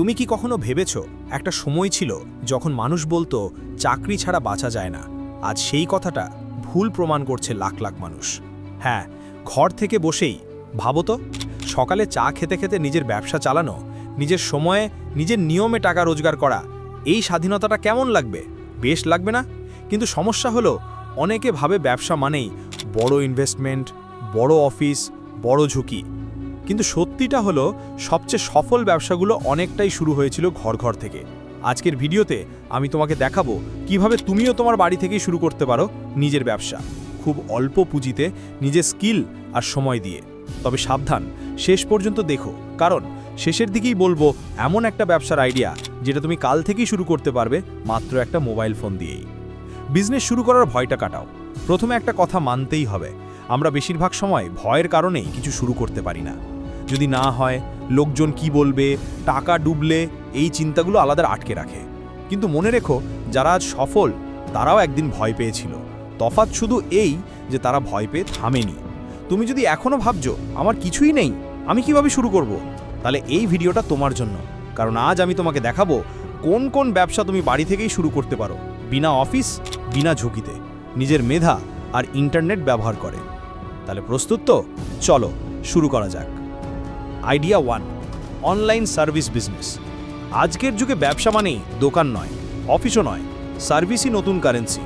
তুমি কি কখনো ভেবেছ, একটা সময় ছিল যখন মানুষ বলতো, চাকরি ছাড়া বাঁচা যায় না। আজ সেই কথাটা ভুল প্রমাণ করছে লাখ লাখ মানুষ। হ্যাঁ ঘর থেকে বসেই। ভাবো তো, সকালে চা খেতে খেতে নিজের ব্যবসা চালানো, নিজের সময়ে নিজের নিয়মে টাকা রোজগার করা, এই স্বাধীনতাটা কেমন লাগবে? বেশ লাগবে না? কিন্তু সমস্যা হলো, অনেকে ভাবে ব্যবসা মানেই বড় ইনভেস্টমেন্ট বড় অফিস বড় ঝুঁকি। কিন্তু সত্যিটা হলো, সবচেয়ে সফল ব্যবসাগুলো অনেকটাই শুরু হয়েছিল ঘর ঘর থেকে। আজকের ভিডিওতে আমি তোমাকে দেখাবো কীভাবে তুমিও তোমার বাড়ি থেকেই শুরু করতে পারো নিজের ব্যবসা। খুব অল্প পুঁজিতে, নিজের স্কিল আর সময় দিয়ে। তবে সাবধান, শেষ পর্যন্ত দেখো। কারণ, শেষের দিকেই বলব, এমন একটা ব্যবসার আইডিয়া যেটা তুমি কাল থেকেই শুরু করতে পারবে মাত্র একটা মোবাইল ফোন দিয়েই। বিজনেস শুরু করার ভয়টা কাটাও। প্রথমে একটা কথা মানতেই হবে। আমরা বেশিরভাগ সময় ভয়ের কারণেই কিছু শুরু করতে পারি না। যদি না হয়, লোকজন কি বলবে, টাকা ডুবলে এই চিন্তাগুলো আলাদা আটকে রাখে। কিন্তু মনে রেখো, যারা আজ সফল, তারাও একদিন ভয় পেয়েছিল। তফাৎ শুধু এই যে তারা ভয় পেয়ে থামেনি। তুমি যদি এখনও ভাবছ, আমার কিছুই নেই, আমি কীভাবে শুরু করব? তাহলে এই ভিডিওটা তোমার জন্য। কারণ আজ আমি তোমাকে দেখাবো, কোন কোন ব্যবসা তুমি বাড়ি থেকেই শুরু করতে পারো। বিনা অফিস, বিনা ঝুঁকিতে। নিজের মেধা আর ইন্টারনেট ব্যবহার করে। তাহলে প্রস্তুত তো? চলো, শুরু করা যাক। Idea one, online service business. আজকের যুগে ব্যবসা মানেই দোকান নয়, অফিসও নয়, সার্ভিসই নতুন কারেন্সি।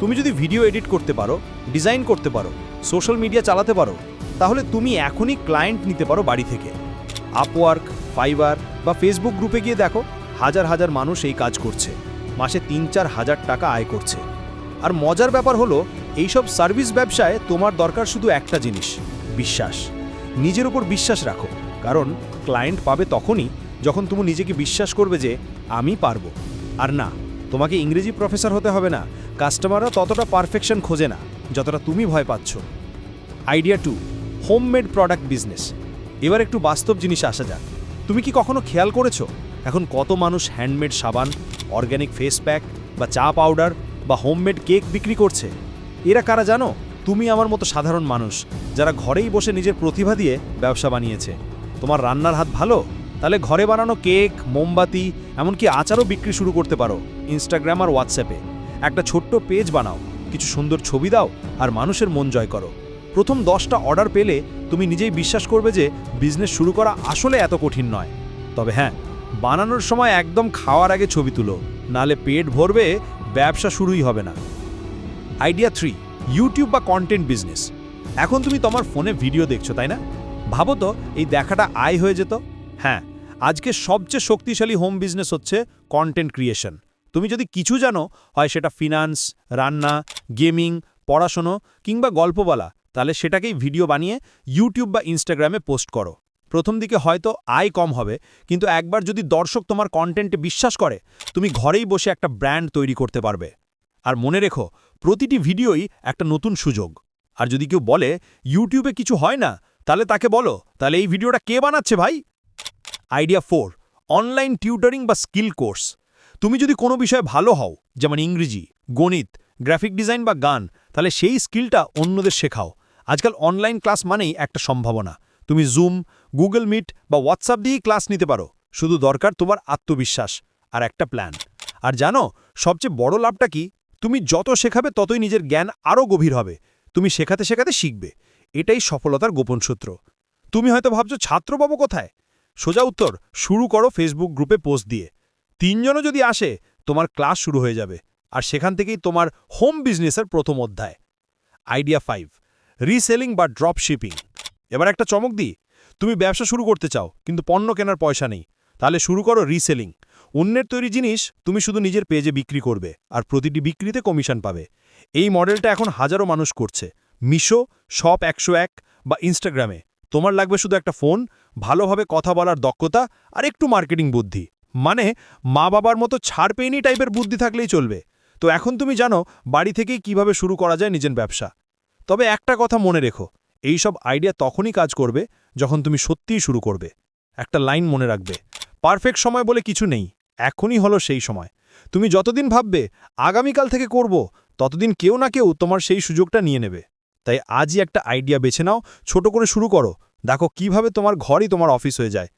তুমি যদি ভিডিও এডিট করতে পারো, ডিজাইন করতে পারো, সোশ্যাল মিডিয়া চালাতে পারো, তাহলে তুমি এখনই ক্লায়েন্ট নিতে পারো বাড়ি থেকে। আপওয়ার্ক ফাইবার বা ফেসবুক গ্রুপে গিয়ে দেখো, হাজার হাজার মানুষ এই কাজ করছে, মাসে তিন চার হাজার টাকা আয় করছে। আর মজার ব্যাপার হলো, এইসব সার্ভিস ব্যবসায় তোমার দরকার শুধু একটা জিনিস, বিশ্বাস। নিজের উপর বিশ্বাস রাখো। কারণ ক্লায়েন্ট পাবে তখনই যখন তুমি নিজেকে বিশ্বাস করবে যে আমি পারব। আর না, তোমাকে ইংরেজি প্রফেসর হতে হবে না। কাস্টমাররা ততটা পারফেকশন খোঁজে না, যতটা তুমি ভয় পাচ্ছ। Idea two homemade product business এবার একটু বাস্তব জিনিসে আসা যাক। তুমি কি কখনো খেয়াল করেছ? এখন কত মানুষ হ্যান্ডমেড সাবান অর্গ্যানিক ফেস প্যাক বা চা পাউডার বা হোমমেড কেক বিক্রি করছে? এরা কারা জানো? তুমি আমার মতো সাধারণ মানুষ যারা ঘরেই বসে নিজের প্রতিভা দিয়ে ব্যবসা বানিয়েছে। তোমার রান্নার হাত ভালো? তাহলে ঘরে বানানো কেক, মোমবাতি, এমনকি আচারও বিক্রি শুরু করতে পারো ইনস্টাগ্রাম আর হোয়াটসঅ্যাপে একটা ছোট্ট পেজ বানাও, কিছু সুন্দর ছবি দাও, আর মানুষের মন জয় করো। প্রথম দশটা অর্ডার পেলে তুমি নিজেই বিশ্বাস করবে যে বিজনেস শুরু করা আসলে এত কঠিন নয়। তবে হ্যাঁ বানানোর সময় একদম খাওয়ার আগে ছবি তুলো, নালে পেট ভরবে, ব্যবসা শুরুই হবে না। আইডিয়া থ্রি ইউটিউব বা কন্টেন্ট বিজনেস এখন তুমি তোমার ফোনে ভিডিও দেখছ, তাই না? ভাবো তো, এই দেখাটা আয় হয়ে যেত। হ্যাঁ আজকে সবচেয়ে শক্তিশালী হোম বিজনেস হচ্ছে কন্টেন্ট ক্রিয়েশন তুমি যদি কিছু জানো, হয় সেটা ফিনান্স রান্না গেমিং পড়াশোনো কিংবা গল্প বলা তাহলে সেটাকেই ভিডিও বানিয়ে ইউটিউব বা ইনস্টাগ্রামে পোস্ট করো। প্রথম দিকে হয়তো আয় কম হবে, কিন্তু একবার যদি দর্শক তোমার কন্টেন্টে বিশ্বাস করে, তুমি ঘরেই বসে একটা ব্র্যান্ড তৈরি করতে পারবে। আর মনে রেখো, প্রতিটি ভিডিওই একটা নতুন সুযোগ। আর যদি কেউ বলে ইউটিউবে কিছু হয় না তাহলে তাকে বলো, তাহলে এই ভিডিওটা কে বানাচ্ছে ভাই? আইডিয়া ফোর অনলাইন টিউটারিং বা স্কিল কোর্স তুমি যদি কোনো বিষয়ে ভালো হও, যেমন ইংরেজি, গণিত গ্রাফিক ডিজাইন বা গান, তাহলে সেই স্কিলটা অন্যদের শেখাও। আজকাল অনলাইন ক্লাস মানেই একটা সম্ভাবনা। তুমি জুম গুগল মিট বা হোয়াটসঅ্যাপ দিয়েই ক্লাস নিতে পারো। শুধু দরকার তোমার আত্মবিশ্বাস আর একটা প্ল্যান আর জানো, সবচেয়ে বড় লাভটা কি? তুমি যত শেখাবে ততই নিজের জ্ঞান আরও গভীর হবে। তুমি শেখাতে শেখাতে শিখবে। এটাই সফলতার গোপন সূত্র। তুমি হয়তো ভাবছ, ছাত্র পাবো কোথায়? সোজা উত্তর, শুরু করো ফেসবুক গ্রুপে পোস্ট দিয়ে। তিনজনও যদি আসে, তোমার ক্লাস শুরু হয়ে যাবে, আর সেখান থেকেই তোমার হোম বিজনেসের প্রথম অধ্যায়। আইডিয়া ফাইভ রিসেলিং বা ড্রপ শিপিং এবার একটা চমক দিই, তুমি ব্যবসা শুরু করতে চাও, কিন্তু পণ্য কেনার পয়সা নেই, তাহলে শুরু করো রিসেলিং অন্যের তৈরি জিনিস, তুমি শুধু নিজের পেজে বিক্রি করবে, আর প্রতিটি বিক্রিতে কমিশন পাবে। এই মডেলটা এখন হাজারো মানুষ করছে। মিশো, শপ একশো এক বা ইনস্টাগ্রামে। তোমার লাগবে শুধু একটা ফোন, ভালোভাবে কথা বলার দক্ষতা আর একটু মার্কেটিং বুদ্ধি। মানে মা বাবার মতো ছাড় পেইনি টাইপের বুদ্ধি থাকলেই চলবে। তো এখন তুমি জানো বাড়ি থেকেই কীভাবে শুরু করা যায় নিজের ব্যবসা। তবে একটা কথা মনে রেখো, এই সব আইডিয়া তখনই কাজ করবে যখন তুমি সত্যিই শুরু করবে। একটা লাইন মনে রাখবে, পারফেক্ট সময় বলে কিছু নেই, এখনই হলো সেই সময়। তুমি যতদিন ভাববে, আগামীকাল থেকে করব, ততদিন কেউ না কেউ তোমার সেই সুযোগটা নিয়ে নেবে। তাই আজই একটা আইডিয়া বেছে নাও, ছোট করে শুরু করো। দেখো কীভাবে তোমার ঘরই তোমার অফিস হয়ে যায়।